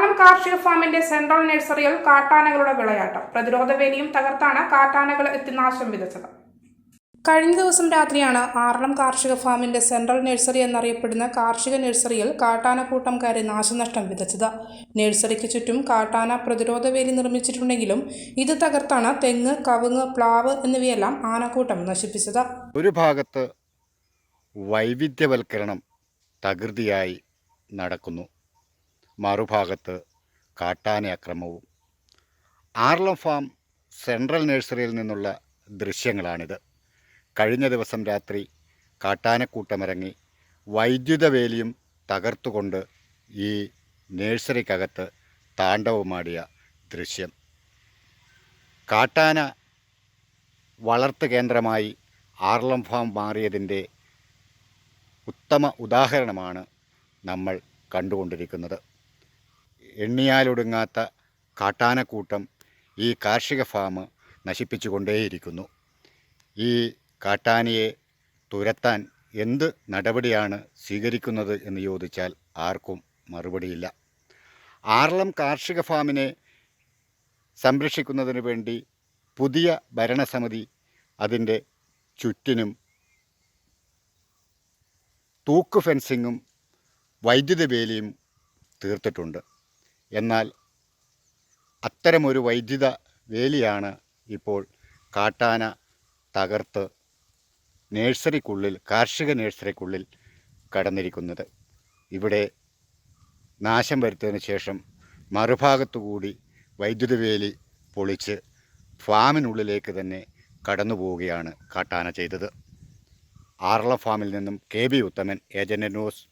ആർണം കാർഷിക ഫാമിന്റെ സെൻട്രൽ നഴ്സറിയിൽ കാട്ടാനകളുടെ വിളയാട്ടം. പ്രതിരോധ വേലിയും തകർത്താണ് കാട്ടാനകൾ എത്തി നാശം വിതച്ചത്. കഴിഞ്ഞ ദിവസം രാത്രിയാണ് ആറളം കാർഷിക ഫാമിന്റെ സെൻട്രൽ നഴ്സറി എന്നറിയപ്പെടുന്ന കാർഷിക നഴ്സറിയിൽ കാട്ടാന കൂട്ടം കയറി നാശനഷ്ടം വിതച്ചത്. നഴ്സറിക്ക് ചുറ്റും കാട്ടാന പ്രതിരോധ വേലി നിർമ്മിച്ചിട്ടുണ്ടെങ്കിലും ഇത് തകർത്താണ് തെങ്ങ് കവുങ്ങ് പ്ലാവ് എന്നിവയെല്ലാം ആനക്കൂട്ടം നശിപ്പിച്ചത്. ഒരു ഭാഗത്ത് വൈവിധ്യവൽക്കരണം തകൃതിയായി നടക്കുന്നു. മറുഭാഗത്ത് കാട്ടാന അക്രമവും. ആർലം ഫാം സെൻട്രൽ നഴ്സറിയിൽ നിന്നുള്ള ദൃശ്യങ്ങളാണിത്. കഴിഞ്ഞ ദിവസം രാത്രി കാട്ടാനക്കൂട്ടമിറങ്ങി വൈദ്യുത വേലിയും തകർത്തുകൊണ്ട് ഈ നഴ്സറിക്കകത്ത് താണ്ഡവമാടിയ ദൃശ്യം. കാട്ടാന വളർത്തു കേന്ദ്രമായി ആർലം ഫാം മാറിയതിന്റെ ഉത്തമ ഉദാഹരണമാണ് നമ്മൾ കണ്ടുകൊണ്ടിരിക്കുന്നത്. എണ്ണിയാലൊടുങ്ങാത്ത കാട്ടാനക്കൂട്ടം ഈ കാർഷിക ഫാം നശിപ്പിച്ചുകൊണ്ടേയിരിക്കുന്നു. ഈ കാട്ടാനയെ തുരത്താൻ എന്ത് നടപടിയാണ് സ്വീകരിക്കുന്നത് എന്ന് ചോദിച്ചാൽ ആർക്കും മറുപടിയില്ല. ആറളം കാർഷിക ഫാമിനെ സംരക്ഷിക്കുന്നതിന് വേണ്ടി പുതിയ ഭരണസമിതി അതിന്റെ ചുറ്റിനും തൂക്ക് ഫെൻസിങ്ങും വൈദ്യുത വേലിയും തീർത്തിട്ടുണ്ട്. എന്നാൽ അത്തരമൊരു വൈദ്യുത വേലിയാണ് ഇപ്പോൾ കാട്ടാന തകർത്ത് നേഴ്സറിക്കുള്ളിൽ കാർഷിക നേഴ്സറിക്കുള്ളിൽ കടന്നിരിക്കുന്നത്. ഇവിടെ നാശം വരുത്തിയതിന് ശേഷം മറുഭാഗത്തുകൂടി വൈദ്യുത വേലി പൊളിച്ച് ഫാമിനുള്ളിലേക്ക് തന്നെ കടന്നു പോവുകയാണ് കാട്ടാന ചെയ്തത്. ആറള ഫാമിൽ നിന്നും K B Uthaman agent news